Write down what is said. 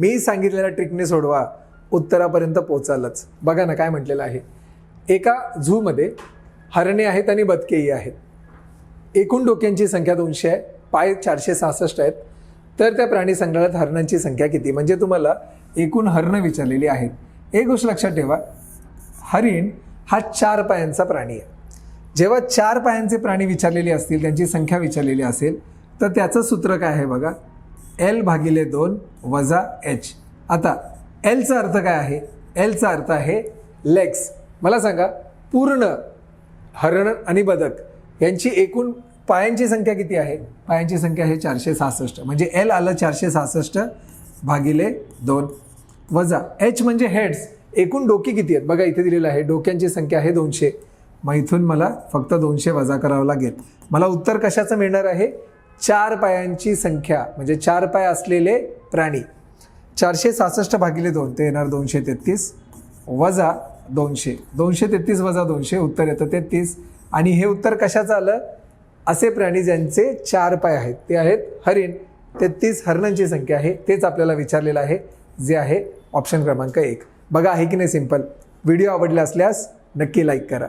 मी सांगितलेल्या ट्रिकने सोडवा उत्तरापर्यंत पोचालच. बघा ना काय म्हटलेलं आहे. एका झूमध्ये हरणे आहेत आणि बदकेही आहेत. एकूण डोक्यांची संख्या दोनशे आहे पाय चारशे सहासष्ट आहेत. तर त्या प्राणी संग्रहालयात हरणांची संख्या किती? म्हणजे तुम्हाला एकूण हरणं विचारलेली आहेत. एक गोष्ट लक्षात ठेवा हरिण हा चार पायांचा प्राणी आहे. जेव्हा चार पायांचे प्राणी विचारलेले असतील त्यांची संख्या विचारलेली असेल तर त्याचं सूत्र काय आहे बघा? एल भागिले दोन वजा एच. आता एलचा अर्थ काय आहे? एलचा अर्थ आहे लेग्स मला सांगा पूर्ण हरण आणि बदक यांची एकूण पायांची संख्या किती आहे? पायांची संख्या आहे चारशे सहासष्ट. म्हणजे एल आलं चारशे सहासष्ट भागिले दोन वजा एच म्हणजे हेड्स एकूण डोकी किती आहेत? बघा इथे दिलेलं आहे. डोक्यांची संख्या आहे दोनशे. मग इथून मला फक्त दोनशे वजा करावं लागेल. मला उत्तर कशाचं मिळणार आहे? चार पायांची संख्या म्हणजे चार पाय असलेले प्राणी. चारशे सहासष्ट भागिले दोन ते येणार दोनशे तेहतीस. वजा दोनशे. दोनशे तेहतीस वजा दोनशे उत्तर येतं तेहतीस. आणि हे उत्तर कशाचं आलं? असे प्राणी ज्यांचे चार पाय आहेत. ते आहेत हरिण. तेहतीस हरणांची संख्या आहे. तेच आपल्याला विचारलेलं आहे जे आहे ऑप्शन क्रमांक एक. बघा आहे की नाही सिंपल व्हिडिओ आवडला असल्यास नक्की लाईक करा.